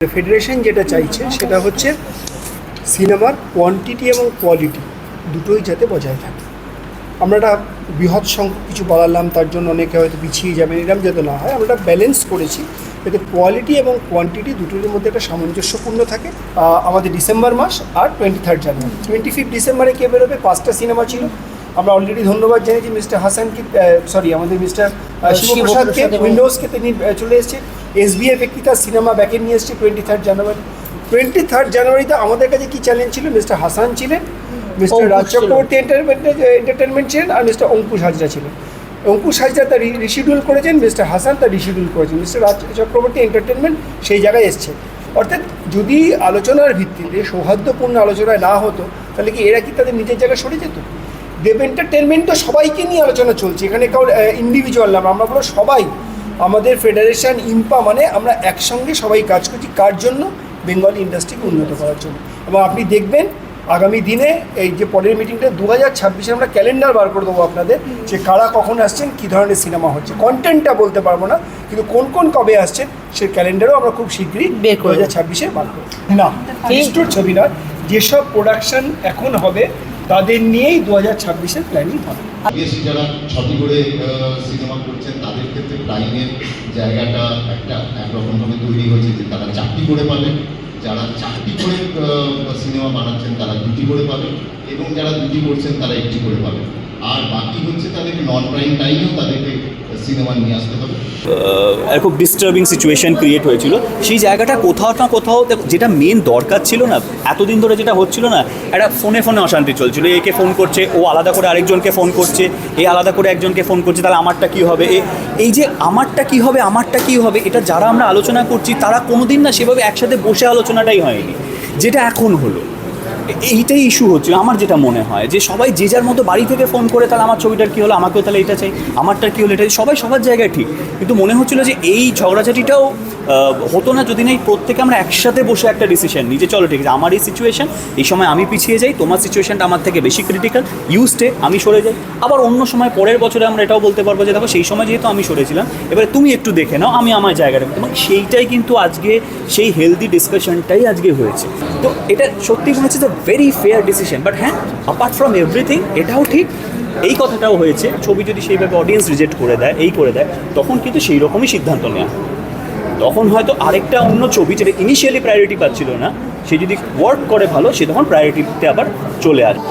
Federation যেটা চাইছে সেটা হচ্ছে সিনেমার কোয়ান্টিটি এবং কোয়ালিটি দুটোই যাতে বজায় থাকে। আমরা একটা বৃহৎ সংখ্যক কিছু বাড়ালাম তার জন্য অনেকে হয়তো পিছিয়ে যাবেন এরকম যাতে না হয় আমরা ব্যালেন্স করেছি যাতে কোয়ালিটি এবং কোয়ান্টিটি দুটোর মধ্যে একটা সামঞ্জস্যপূর্ণ থাকে আমাদের ডিসেম্বর মাস আর twenty third January twenty fifth ডিসেম্বরে কে বেরোবে? পাঁচটা সিনেমা ছিল। আমরা অলরেডি ধন্যবাদ জানিয়েছি মিস্টার হাসানকে সরি আমাদের মিস্টার শিবপ্রসাদকে শিবপ্রসাদ উইন্ডোজকে তিনি চলে এসেছে। এসবিএফ একটি তার সিনেমা ব্যাকে নিয়ে এসেছে twenty third January twenty third জানুয়ারিতে আমাদের কাছে কী চ্যালেঞ্জ ছিল? মিস্টার হাসান ছিলেন। মিস্টার রাজ। চক্রবর্তী এন্টারটেনমেন্ট ছিলেন আর মিস্টার অঙ্কুশ হাজরা ছিলেন। অঙ্কুশ হাজরা তার রিশিডিউল করেছেন মিস্টার হাসান তার রিশিডিউল করেছেন। মিস্টার রাজ চক্রবর্তী এন্টারটেনমেন্ট সেই জায়গায় এসছে। অর্থাৎ যদি আলোচনার ভিত্তিতে সৌহার্দ্যপূর্ণ আলোচনায় না হতো তাহলে কি এরা কি তাদের নিজের জায়গায় সরে যেত? দেব এন্টারটেনমেন্ট তো সবাইকে নিয়ে আলোচনা চলছে। এখানে কারোর ইন্ডিভিজুয়াল না আমরা বলো সবাই। আমাদের ফেডারেশন ইম্পা মানে আমরা একসঙ্গে সবাই কাজ করছি। কার জন্য? বেঙ্গল ইন্ডাস্ট্রিকে উন্নত করার জন্য। এবং আপনি দেখবেন আগামী দিনে এই যে পরের মিটিংটা দু হাজার ছাব্বিশে আমরা ক্যালেন্ডার বার করে দেবো আপনাদের যে কারা কখন আসছেন কী ধরনের সিনেমা হচ্ছে। কন্টেন্টটা বলতে পারব না কিন্তু কোন কোন কবে আসছেন সে ক্যালেন্ডারও আমরা খুব শীঘ্রই দু হাজার ছাব্বিশে বার করব না নিষ্ঠুর ছবি নয় যেসব প্রোডাকশন এখন হবে তাদের নিয়েই দু হাজার ছাব্বিশের প্ল্যানিং হবে। বিদেশি যারা ছবি করে সিনেমা করছেন তাদের ক্ষেত্রে প্রাইমের জায়গাটা একটা একরকমভাবে তৈরি হয়েছে যে তারা চাকরি করে যারা চারটি করে সিনেমা বানাচ্ছেন তারা দুটি করে পাবেন এবং যারা দুটি করছেন তারা একটি করে পাবেন আর বাকি হচ্ছে তাদেরকে নন প্রাইম টাইমেও তাদেরকে সিনেমা নিয়ে আসতে হবে। খুব ডিস্টার্বিং সিচুয়েশন ক্রিয়েট হয়েছিল। সেই জায়গাটা কোথাও না কোথাও যেটা মেন দরকার ছিল না, এতদিন ধরে যেটা হচ্ছিল না, একটা ফোনে ফোনে অশান্তি চলছিল। একে ফোন করছে, ও আলাদা করে আরেকজনকে ফোন করছে, এ আলাদা করে একজনকে ফোন করছে, তাহলে আমারটা কী হবে? এ, এই যে আমারটা কী হবে, আমারটা কী হবে, এটা যারা আমরা আলোচনা করছি, তারা কোনোদিন না সেভাবে একসাথে বসে আলোচনাটাই হয়নি। যেটা এখন হলো এইটাই ইস্যু হচ্ছিল, আমার যেটা মনে হয় যে সবাই যে যার মতো বাড়ি থেকে ফোন করে, তাহলে আমার ছবিটার কী হলো, আমাকেও তাহলে এটা চাই আমারটা কী হলো, এটা। সবাই সবার জায়গায় ঠিক কিন্তু মনে হচ্ছিল যে এই ঝগড়াঝাটিটাও হতো না যদি না এই প্রত্যেকে আমরা একসাথে বসে একটা ডিসিশন নিজে চলো, ঠিক আছে, আমার এই সিচুয়েশন এই সময় আমি পিছিয়ে যাই, তোমার সিচুয়েশনটা আমার থেকে বেশি ক্রিটিক্যাল ইউজডে আমি সরে যাই। আবার অন্য সময়, পরের বছরে আমরা এটাও বলতে পারব যে, দেখো, সেই সময় যেহেতু আমি সরেছিলাম, এবারে তুমি একটু দেখে নাও, আমি আমার জায়গাটা এবং সেইটাই কিন্তু আজকে, সেই হেলদি ডিসকাশনটাই আজকে হয়েছে। তো এটা সত্যি মনে হচ্ছে যে ভেরি ফেয়ার ডিসিশন বাট হ্যাঁ অ্যাপার্ট ফ্রম এভরিথিং এটাও ঠিক। এই কথাটাও হয়েছে, ছবি যদি সেইভাবে অডিয়েন্স রিজেক্ট করে দেয়, এই করে দেয়, তখন কিন্তু সেই রকমই সিদ্ধান্ত নেওয়া। তখন হয়তো আরেকটা অন্য ছবি যেটা ইনিশিয়ালি প্রায়োরিটি পাচ্ছিল না, সে যদি ওয়ার্ক করে ভালো, সে তখন প্রায়োরিটিতে আবার চলে আসবে